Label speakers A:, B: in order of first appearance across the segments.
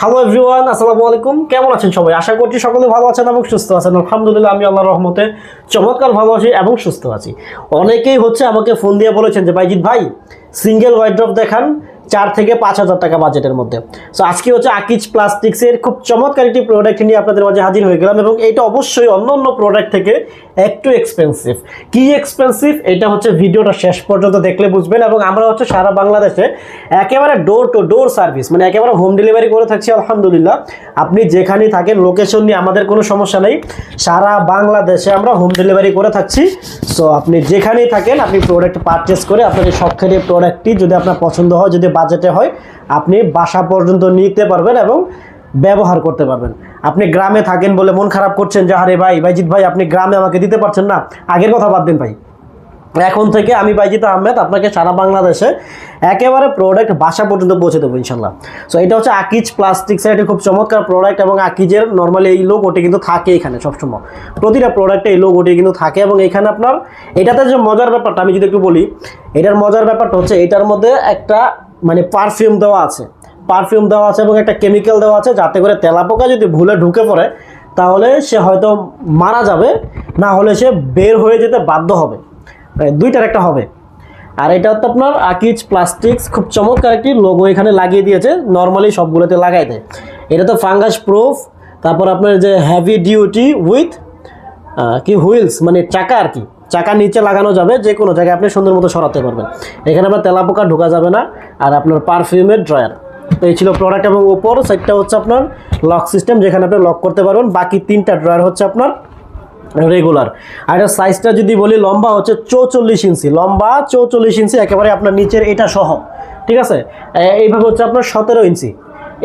A: Hello everyone আসসালামু আলাইকুম। কেমন আছেন সবাই? আশা করছি সকলে ভালো আছেন এবং সুস্থ আছেন। আলহামদুলিল্লাহ, আমি আল্লাহর রহমতে চমৎকার ভালো আছি এবং সুস্থ আছি। অনেকেই হচ্ছে আমাকে ফোন দিয়ে বলেছেন যে বাইজিৎ ভাই সিঙ্গেল ওয়াইড্রপ দেখান। চার থেকে পাঁচ হাজার টাকা বাজেটের মধ্যে। সো আজকে হচ্ছে আকিজ প্লাস্টিক্সের খুব চমৎকার একটি প্রোডাক্ট নিয়ে আপনাদের মাঝে হাজির হয়ে গেলাম এবং এটা অবশ্যই অন্য অন্য প্রোডাক্ট থেকে একটু এক্সপেন্সিভ কি এক্সপেন্সিভ এটা হচ্ছে ভিডিওটা শেষ পর্যন্ত দেখলে বুঝবেন এবং আমরা হচ্ছে সারা বাংলাদেশে একেবারে ডোর টু ডোর সার্ভিস মানে একেবারে হোম ডেলিভারি করে থাকছি, আলহামদুলিল্লাহ। আপনি যেখানেই থাকেন লোকেশন নিয়ে আমাদের কোনো সমস্যা নেই। সারা বাংলাদেশে আমরা হোম ডেলিভারি করে থাকছি। সো আপনি যেখানেই থাকেন, আপনি প্রোডাক্ট পারচেস করে আপনার এই এই প্রোডাক্টটি যদি আপনার পছন্দ হয়, যদি বাজেটে হয়, আপনি বাসা পর্যন্ত নিতে পারবেন এবং ব্যবহার করতে পারবেন। আপনি গ্রামে থাকেন বলে মন খারাপ করছেন যে, আরে ভাই, বাইজিৎ ভাই, আপনি গ্রামে আমাকে দিতে পারছেন না। আগের কথা বাদ দিন ভাই। এখন থেকে আমি বাইজিত আহমেদ, আপনাকে সারা বাংলাদেশে একেবারে প্রোডাক্ট বাসা পর্যন্ত পৌঁছে দেবো, ইনশাল্লাহ। সো এটা হচ্ছে আকিজ প্লাস্টিক্সের একটি খুব চমৎকার প্রোডাক্ট এবং আকিজের নর্মালি এই লোক ওটি কিন্তু থাকে এখানে সবসময়। প্রতিটা প্রোডাক্টে এই লোক ওটি কিন্তু থাকে এবং এখানে আপনার, এটাতে যে মজার ব্যাপারটা, আমি যদি একটু বলি, এটার মজার ব্যাপারটা হচ্ছে, এটার মধ্যে একটা মানে পারফিউম দেওয়া আছে। পারফিউম দেওয়া আছে এবং একটা কেমিক্যাল দেওয়া আছে যাতে করে তেলাপোকা যদি ভুলে ঢুকে পড়ে, তাহলে সে হয়তো মারা যাবে, না হলে সে বের হয়ে যেতে বাধ্য হবে। মানে দুইটার একটা হবে। আর এটা হচ্ছে আপনার আকিজ প্লাস্টিক্স খুব চমৎকার একটি লোগো এখানে লাগিয়ে দিয়েছে নর্মালি সবগুলোতে লাগাই দেয়। এটা তো ফাঙ্গাস প্রুফ তারপর আপনার যে হ্যাভি ডিউটি উইথ কি হুইলস? মানে চাকা আর কি। চাকা নিচে লাগানো যাবে, যে কোনো জায়গায় আপনি সুন্দর মতো সরাতে পারবেন। এখানে আপনার তেলাপোকা ঢোকা যাবে না, আর আপনার পারফিউমের ড্রয়ার। তো এই ছিল প্রোডাক্ট এবং উপর সাইডটা হচ্ছে আপনার লক সিস্টেম যেখানে আপনি লক করতে পারবেন। বাকি তিনটা ড্রয়ার হচ্ছে আপনার রেগুলার আর এটার সাইজটা যদি বলি, লম্বা হচ্ছে চৌচল্লিশ ইঞ্চি। লম্বা চৌচল্লিশ ইঞ্চি, একেবারে আপনার নিচের এটা সহ। ঠিক আছে? এইভাবে হচ্ছে আপনার সতেরো ইঞ্চি।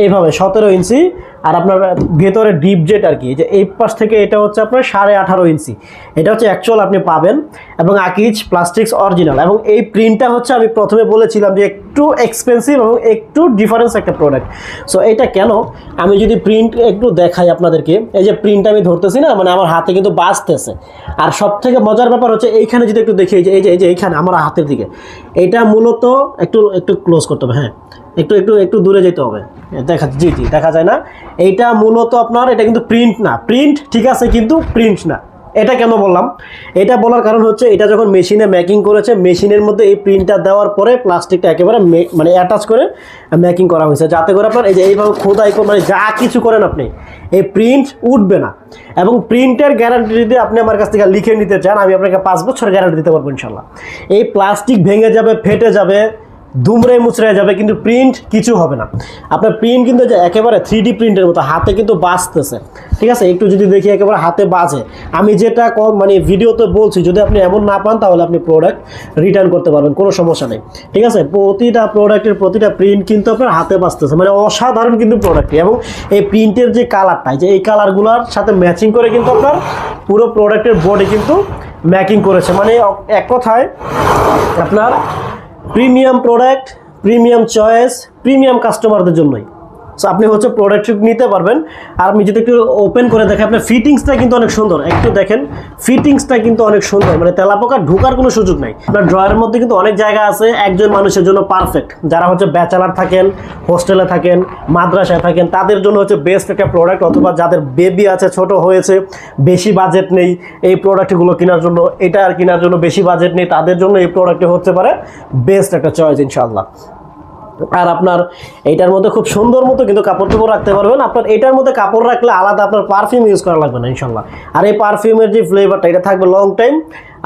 A: এইভাবে সতেরো ইঞ্চি আর আপনার ভেতরে ডিপ জেট আর কি যে এই পাশ থেকে এটা হচ্ছে আপনার সাড়ে আঠারো ইঞ্চি। এটা হচ্ছে অ্যাকচুয়াল আপনি পাবেন এবং আকিজ প্লাস্টিক্স অরিজিনাল এবং এই প্রিন্টটা হচ্ছে আমি প্রথমে বলেছিলাম যে একটু এক্সপেন্সিভ এবং একটু ডিফারেন্স একটা প্রোডাক্ট সো এটা কেন? আমি যদি প্রিন্ট একটু দেখাই আপনাদেরকে, এই যে প্রিন্ট আমি ধরতেছি না মানে আমার হাতে কিন্তু বাঁচতেছে আর সব থেকে মজার ব্যাপার হচ্ছে এইখানে যদি একটু দেখি যে, এই যে এই যে এইখানে আমার হাতের দিকে, এটা মূলত একটু একটু ক্লোজ করতে হবে হ্যাঁ। একটু একটু একটু দূরে যেতে হবে। দেখা, জি জি, দেখা যায় না? এইটা মূলত আপনার, এটা কিন্তু প্রিন্ট না। প্রিন্ট ঠিক আছে কিন্তু প্রিন্ট না। এটা কেন বললাম? এটা বলার কারণ হচ্ছে, এটা যখন মেশিনে ম্যাকিং করেছে মেশিনের মধ্যে এই প্রিন্টটা দেওয়ার পরে প্লাস্টিকটা একেবারে মানে অ্যাটাচ করে ম্যাকিং করা হয়েছে। যাতে করে আপনার এই যে এইভাবে খোদাই করে মানে যা কিছু করেন আপনি, এই প্রিন্ট উঠবে না। এবং প্রিন্টের গ্যারান্টি যদি আপনি আমার কাছ থেকে লিখে নিতে চান, আমি আপনাকে পাঁচ বছর গ্যারান্টি দিতে পারব ইনশাল্লাহ। এই প্লাস্টিক ভেঙে যাবে, ফেটে যাবে দুমড়ে মুচড়ে যাবে, কিন্তু প্রিন্ট কিছু হবে না। আপনার প্রিন্ট কিন্তু একেবারে থ্রি ডি প্রিন্টের মতো, হাতে কিন্তু বাঁচতেছে ঠিক আছে? একটু যদি দেখি একেবারে হাতে বাজে। আমি যেটা মানে ভিডিওতে বলছি, যদি আপনি এমন না পান, তাহলে আপনি প্রোডাক্ট রিটার্ন করতে পারবেন, কোনো সমস্যা নেই। ঠিক আছে? প্রতিটা প্রোডাক্টের প্রতিটা প্রিন্ট কিন্তু আপনার হাতে বাঁচতেছে মানে অসাধারণ কিন্তু প্রোডাক্টটি এবং এই প্রিন্টের যে কালারটা যে এই কালারগুলোর সাথে ম্যাচিং করে কিন্তু আপনার পুরো প্রোডাক্টের বডি কিন্তু ম্যাকিং করেছে। মানে এক কথায় আপনার premium product premium choice premium কাস্টমারদের জন্যই। সো আপনি হচ্ছে প্রোডাক্ট নিতে পারবেন। আর আমি যদি একটু ওপেন করে দেখেন আপনার ফিটিংসটা কিন্তু অনেক সুন্দর। একটু দেখেন ফিটিংসটা কিন্তু অনেক সুন্দর। মানে তেলাপোকা ঢোকার কোনো সুযোগ নাই। আপনার ড্রয়ারের মধ্যে কিন্তু অনেক জায়গা আছে, একজন মানুষের জন্য পারফেক্ট যারা হচ্ছে ব্যাচেলার থাকেন হোস্টেলে থাকেন, মাদ্রাসায় থাকেন, তাদের জন্য হচ্ছে বেস্ট একটা প্রোডাক্ট অথবা যাদের বেবি আছে, ছোট হয়েছে, বেশি বাজেট নেই, এই প্রোডাক্টগুলো কেনার জন্য, এটা আর কেনার জন্য বেশি বাজেট নেই, তাদের জন্য এই প্রোডাক্টটি হতে পারে বেস্ট একটা চয়েস ইনশাল্লাহ আর আপনার এইটার মধ্যে খুব সুন্দর মতো কিন্তু কাপড় চোপড় রাখতে পারবেন। আপনার এটার মধ্যে কাপড় রাখলে আলাদা আপনার পারফিউম ইউজ করা লাগবে না ইনশাল্লাহ আর এই পারফিউমের যে ফ্লেভারটা এটা থাকবে লং টাইম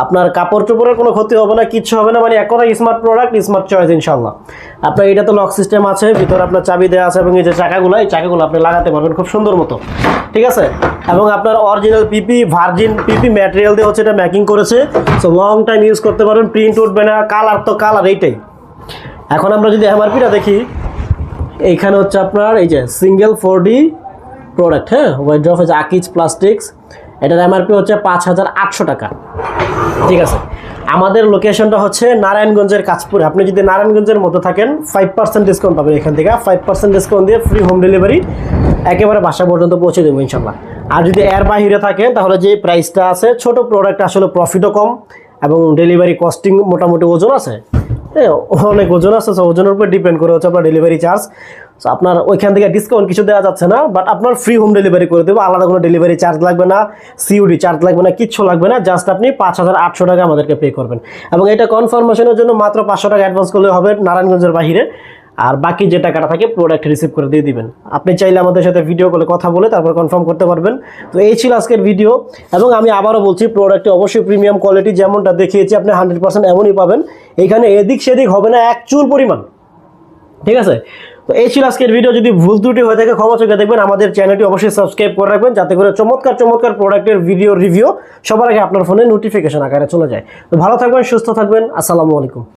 A: আপনার কাপড় চোপড়ের কোনো ক্ষতি হবে না, কিচ্ছু হবে না মানে এক কথা স্মার্ট প্রোডাক্ট স্মার্ট চয়েস ইনশাল্লাহ আপনার এটা তো লক সিস্টেম আছে, ভিতরে আপনার চাবি দেওয়া আছে এবং এই যে চাকাগুলো, এই চাকাগুলো আপনি লাগাতে পারবেন খুব সুন্দর মতো। ঠিক আছে? এবং আপনার original PP virgin PP material দিয়ে হচ্ছে এটা ম্যাকিং করেছে। সো লং টাইম ইউজ করতে পারবেন প্রিন্ট উঠবে না কালার তো কালার এইটাই। এখন আমরা যদি এমআরপিটা দেখি, এইখানে হচ্ছে আপনার এই যে সিঙ্গেল ফোর ডি প্রোডাক্ট হ্যাঁ? ওয়াইড অফ হচ্ছে আকিজ প্লাস্টিক্স এটার এমআরপি হচ্ছে পাঁচ হাজার আটশো টাকা। ঠিক আছে? আমাদের লোকেশনটা হচ্ছে নারায়ণগঞ্জের কাজপুরে আপনি যদি নারায়ণগঞ্জের মধ্যে থাকেন ফাইভ পার্সেন্ট ডিসকাউন্ট পাবেন এখান থেকে। ফাইভ পার্সেন্ট ডিসকাউন্ট দিয়ে ফ্রি হোম ডেলিভারি একেবারে বাসা পর্যন্ত পৌঁছে দেবো ইনশাল্লাহ আর যদি এর বাহিরে থাকেন, তাহলে যে প্রাইসটা আছে, ছোট প্রোডাক্ট আসলে প্রফিটও কম এবং ডেলিভারি কস্টিং মোটামুটি ওজন আছে। অনেক ওজন আছে ওজনের উপর ডিপেন্ড করে হচ্ছে আপনার ডেলিভারি চার্জ সো আপনার ওইখান থেকে ডিসকাউন্ট কিছু দেওয়া যাচ্ছে না বাট আপনার ফ্রি হোম ডেলিভারি করে দেবো। আলাদা কোনো ডেলিভারি চার্জ লাগবে না সিউডি চার্জ লাগবে না, কিচ্ছু লাগবে না জাস্ট আপনি পাঁচ হাজার আটশো টাকা আমাদেরকে পে করবেন। এবং এটা কনফার্মেশনের জন্য মাত্র পাঁচশো টাকা অ্যাডভান্স করলে হবে নারায়ণগঞ্জের বাইরে আর বাকি যে টাকাটা থাকে প্রোডাক্ট রিসিভ করে দিয়ে দিবেন। আপনি চাইলে আমাদের সাথে ভিডিও কলে কথা বলে তারপর কনফার্ম করতে পারবেন। তো এই ছিল আজকের ভিডিও এবং আমি আবারও বলছি প্রোডাক্টে অবশ্যই প্রিমিয়াম কোয়ালিটি যেমনটা দেখিয়েছি, আপনি হান্ড্রেড পার্সেন্ট এমনই পাবেন। এখানে এদিক সেদিক হবে না, এক পরিমাণ। ঠিক আছে? তো এই ছিল আজকের ভিডিও যদি ভুল ত্রুটি হয়ে থাকে, ক্ষমা চোখে দেখবেন। আমাদের চ্যানেলটি অবশ্যই সাবস্ক্রাইব করে রাখবেন, যাতে করে চমৎকার চমৎকার প্রোডাক্টের ভিডিও রিভিউ সবার আগে আপনার ফোনে নোটিফিকেশন আকারে চলে যায়। তো ভালো থাকবেন, সুস্থ থাকবেন। আসসালামু আলাইকুম।